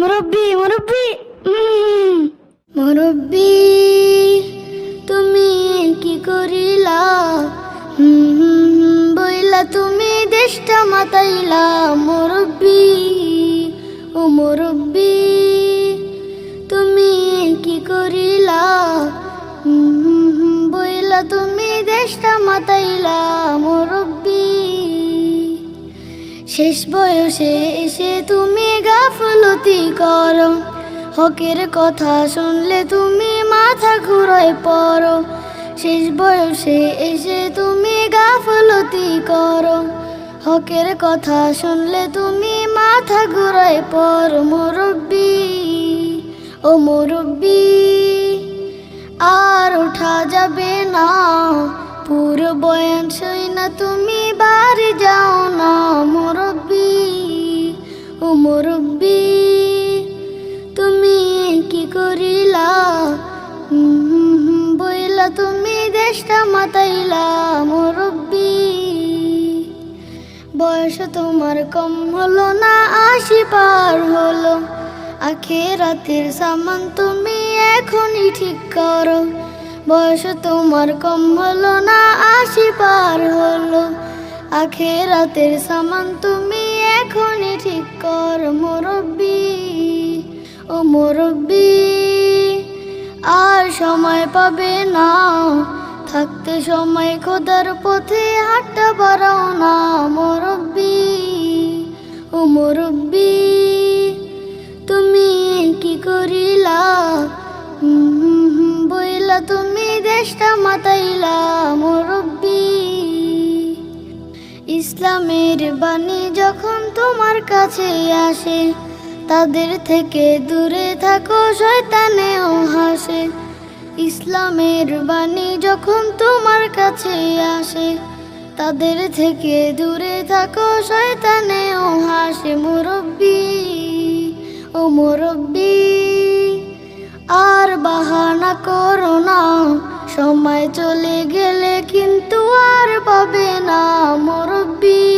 মুরব্বি মুরব্বি। মুরব্বি তুমি কি করিলা? বইলা তুমি দেশটা মাতাইলা মুরব্বি। শেষ বয়সে এসে তুমি গাফলতি করো। হকের কথা শুনলে তুমি মাথা ঘুরায় পড়ো। শেষ বয়সে এসে তুমি গাফলতি করো। হকের কথা শুনলে তুমি মাথা ঘুরায় পড়ো, মুরব্বি। ও মুরব্বি, আর ওঠা যাবে না। পুরো বয়ান সই না তুমি। দেশটা মাতাইলা মুরব্বি বয়স তোমার কম হলো না, আশি পার হলো। আখে রাতের সামান তুমি এখনই ঠিক করো। বয়স তোমার কম হলো না, আশি পার হলো। আখে রাতের সামান তুমি এখনই ঠিক কর মুরব্বি। ও মুরব্বি, আর সময় পাবে না। থাকতে সময় খোদার পথে হাঁটতে বাড়াও না, মুরব্বি। ও মুরব্বি, তুমি কি করিলা? বইলা তুমি দেশটা মাতাইলা, মুরব্বি। ইসলামের বাণী যখন তোমার কাছে আসে, তাদের থেকে দূরে থাকো, শয়তানেও হাসে। ইসলামের বাণী যখন তোমার কাছে আসে, তাদের থেকে দূরে থাকো, শয়তানে ও হাসে মুরব্বি, ও মুরব্বি। আর বাহানা করো না, সময় চলে গেলে কিন্তু আর পাবে না মুরব্বি।